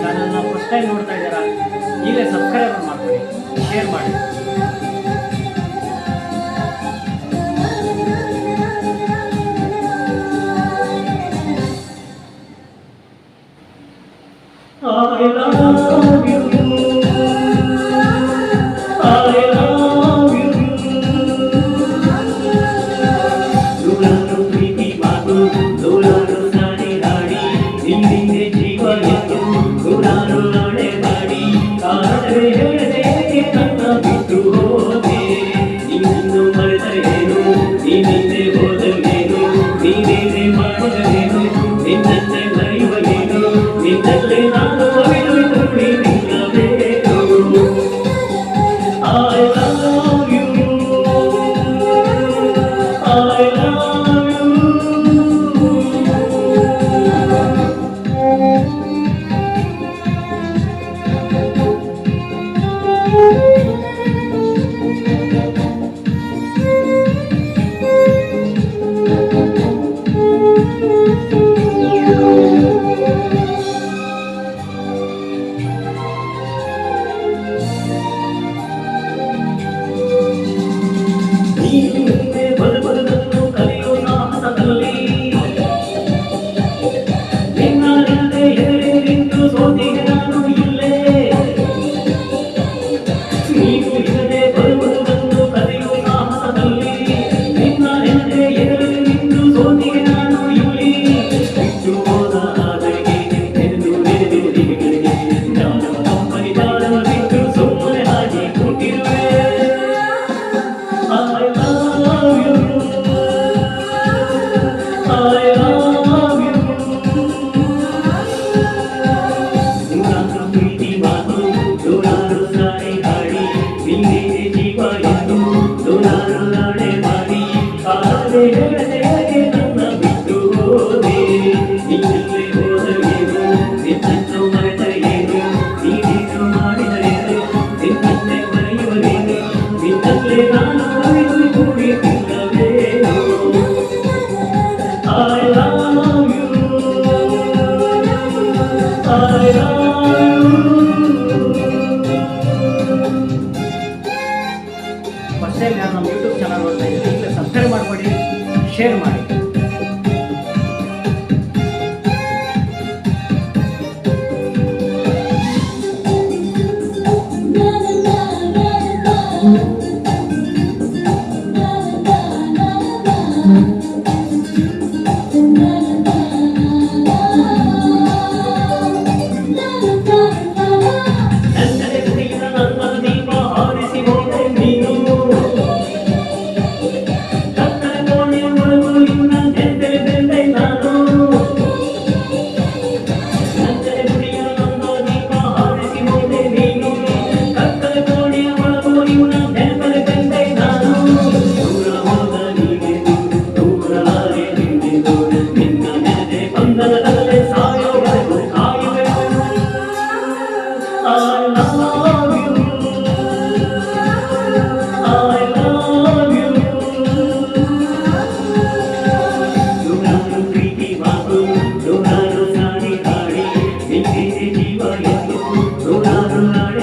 ಚಾನಲ್ನ first time ನೋಡ್ತಾ ಇದ್ದೀರಾ ಈಗಲೇ ಸಬ್ಸ್ಕ್ರೈಬ್ ಮಾಡ್ಕೊಳ್ಳಿ ಶೇರ್ ಮಾಡಿ. Oh, Bye. శివయు రుణ రుణ